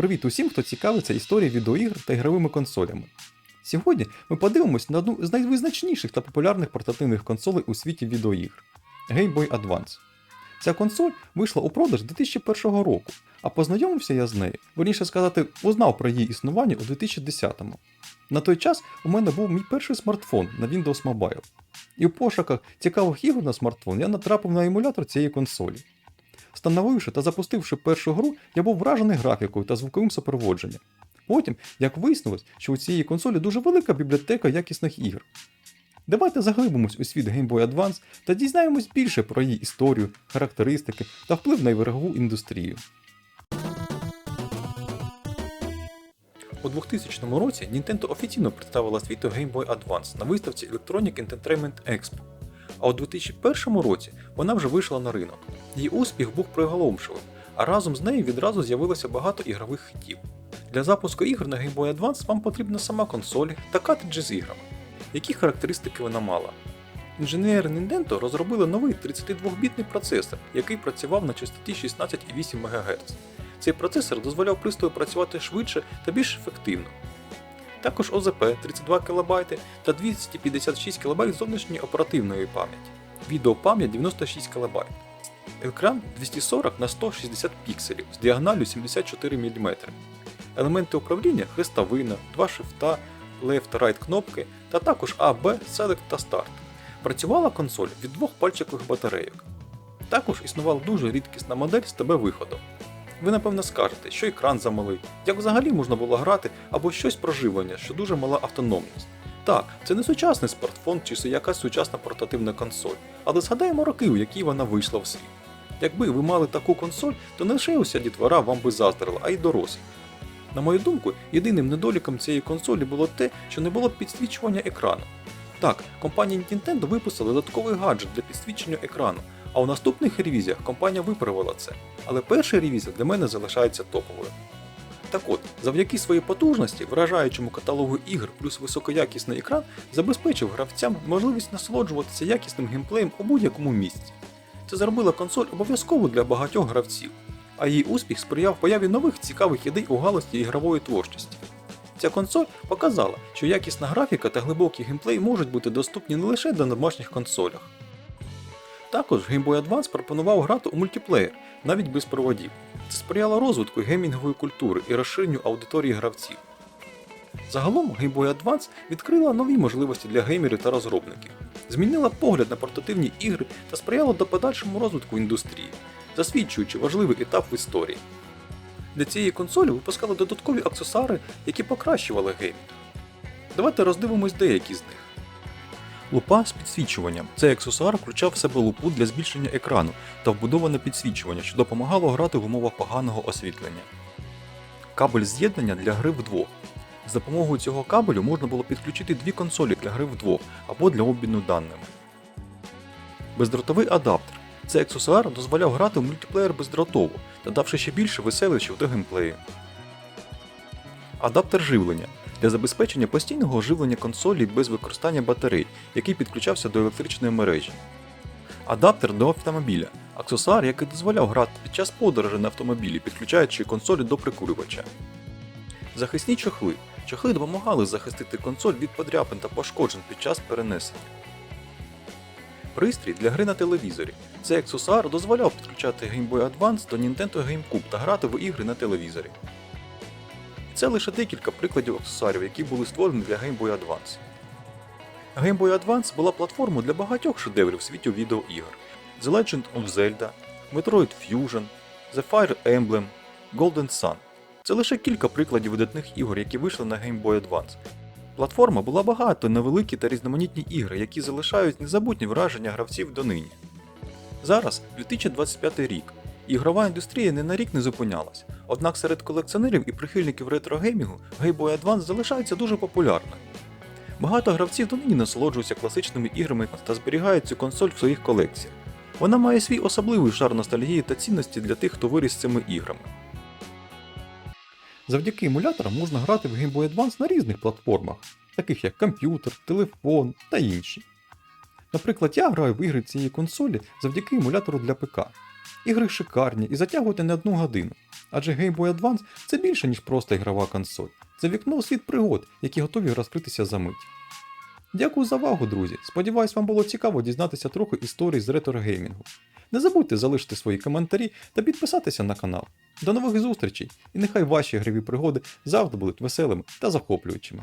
Привіт усім, хто цікавиться історією відеоігр та ігровими консолями. Сьогодні ми подивимось на одну з найвизначніших та популярних портативних консолей у світі відеоігр Game Boy Advance. Ця консоль вийшла у продаж 2001 року, а познайомився я з нею, вірніше сказати, узнав про її існування у 2010-му. На той час у мене був мій перший смартфон на Windows Mobile. І у пошуках цікавих ігор на смартфон я натрапив на емулятор цієї консолі. Встановивши та запустивши першу гру, я був вражений графікою та звуковим супроводженням. Потім, як вияснилось, що у цієї консолі дуже велика бібліотека якісних ігр. Давайте заглибимось у світ Game Boy Advance та дізнаємось більше про її історію, характеристики та вплив на ігрову індустрію. У 2000 році Nintendo офіційно представила світу Game Boy Advance на виставці Electronic Entertainment Expo. А у 2001 році вона вже вийшла на ринок. Її успіх був приголомшливим, а разом з нею відразу з'явилося багато ігрових хітів. Для запуску ігр на Game Boy Advance вам потрібна сама консоль та картриджі з іграми. Які характеристики вона мала? Інженери Nintendo розробили новий 32-бітний процесор, який працював на частоті 16,8 МГц. Цей процесор дозволяв пристрою працювати швидше та більш ефективно. Також ОЗП 32 кБ та 256 кБ зовнішньої оперативної пам'яті, відеопам'ять 96 кБ. Екран 240 на 160 пікселів з діагоналю 74 мм. Елементи управління хрестовина, два шифта, left-right кнопки та також A, B, Select та Start. Працювала консоль від двох пальчикових батарейок. Також існувала дуже рідкісна модель з ТБ виходом. Ви напевно скажете, що екран замалий, як взагалі можна було грати або щось про живлення, що дуже мала автономність. Так, це не сучасний смартфон чи якась сучасна портативна консоль, але згадаємо роки, у які вона вийшла в світ. Якби ви мали таку консоль, то не лише уся дітвора вам би заздрила, а й дорослі. На мою думку, єдиним недоліком цієї консолі було те, що не було підсвічування екрану. Так, компанія Nintendo випустила додатковий гаджет для підсвічення екрану, а у наступних ревізіях компанія виправила це. Але перша ревізія для мене залишається топовою. Так от, завдяки своїй потужності, вражаючому каталогу ігр плюс високоякісний екран забезпечив гравцям можливість насолоджуватися якісним геймплеєм у будь-якому місці. Це зробила консоль обов'язково для багатьох гравців, а її успіх сприяв появі нових цікавих ідей у галузі ігрової творчості. Ця консоль показала, що якісна графіка та глибокий геймплей можуть бути доступні не лише на домашніх консолях. Також Game Boy Advance пропонував грати у мультиплеєр, навіть без проводів. Це сприяло розвитку геймінгової культури і розширенню аудиторії гравців. Загалом Game Boy Advance відкрила нові можливості для геймерів та розробників, змінила погляд на портативні ігри та сприяла до подальшому розвитку індустрії, засвідчуючи важливий етап в історії. Для цієї консолі випускали додаткові аксесуари, які покращували геймінг. Давайте роздивимось деякі з них. Лупа з підсвічуванням. Цей аксесуар включав в себе лупу для збільшення екрану та вбудоване підсвічування, що допомагало грати в умовах поганого освітлення. Кабель з'єднання для гри вдвох. За допомогою цього кабелю можна було підключити дві консолі для гри вдвох або для обміну даними. Бездротовий адаптер. Цей аксесуар дозволяв грати в мультиплеєр бездротово, додавши ще більше веселищів до геймплею. Адаптер живлення для забезпечення постійного живлення консолі без використання батарей, який підключався до електричної мережі. Адаптер до автомобіля аксесуар, який дозволяв грати під час подорожі на автомобілі, підключаючи консолі до прикурювача. Захисні чохли. Чохли допомагали захистити консоль від подряпин та пошкоджень під час перенесення. Пристрій для гри на телевізорі. Цей аксесуар дозволяв підключати Game Boy Advance до Nintendo GameCube та грати в ігри на телевізорі. Це лише декілька прикладів аксесуарів, які були створені для Game Boy Advance. Game Boy Advance була платформою для багатьох шедеврів в світі відеоігр: The Legend of Zelda, Metroid Fusion, The Fire Emblem, Golden Sun. Це лише кілька прикладів видатних ігор, які вийшли на Game Boy Advance. Платформа була багато на великі та різноманітні ігри, які залишають незабутні враження гравців донині. Зараз 2025 рік. Ігрова індустрія не на рік не зупинялась, однак серед колекціонерів і прихильників ретро-геймінгу Game Boy Advance залишається дуже популярною. Багато гравців донині насолоджуються класичними іграми та зберігають цю консоль в своїх колекціях. Вона має свій особливий шар ностальгії та цінності для тих, хто виріс з цими іграми. Завдяки емуляторам можна грати в Game Boy Advance на різних платформах, таких як комп'ютер, телефон та інші. Наприклад, я граю в ігри цієї консолі завдяки емулятору для ПК. Ігри шикарні і затягують не одну годину. Адже Game Boy Advance це більше, ніж просто ігрова консоль. Це вікно у світ пригод, які готові розкритися за мить. Дякую за увагу, друзі. Сподіваюсь, вам було цікаво дізнатися трохи історій з ретро-геймінгу. Не забудьте залишити свої коментарі та підписатися на канал. До нових зустрічей! І нехай ваші ігрові пригоди завжди будуть веселими та захоплюючими.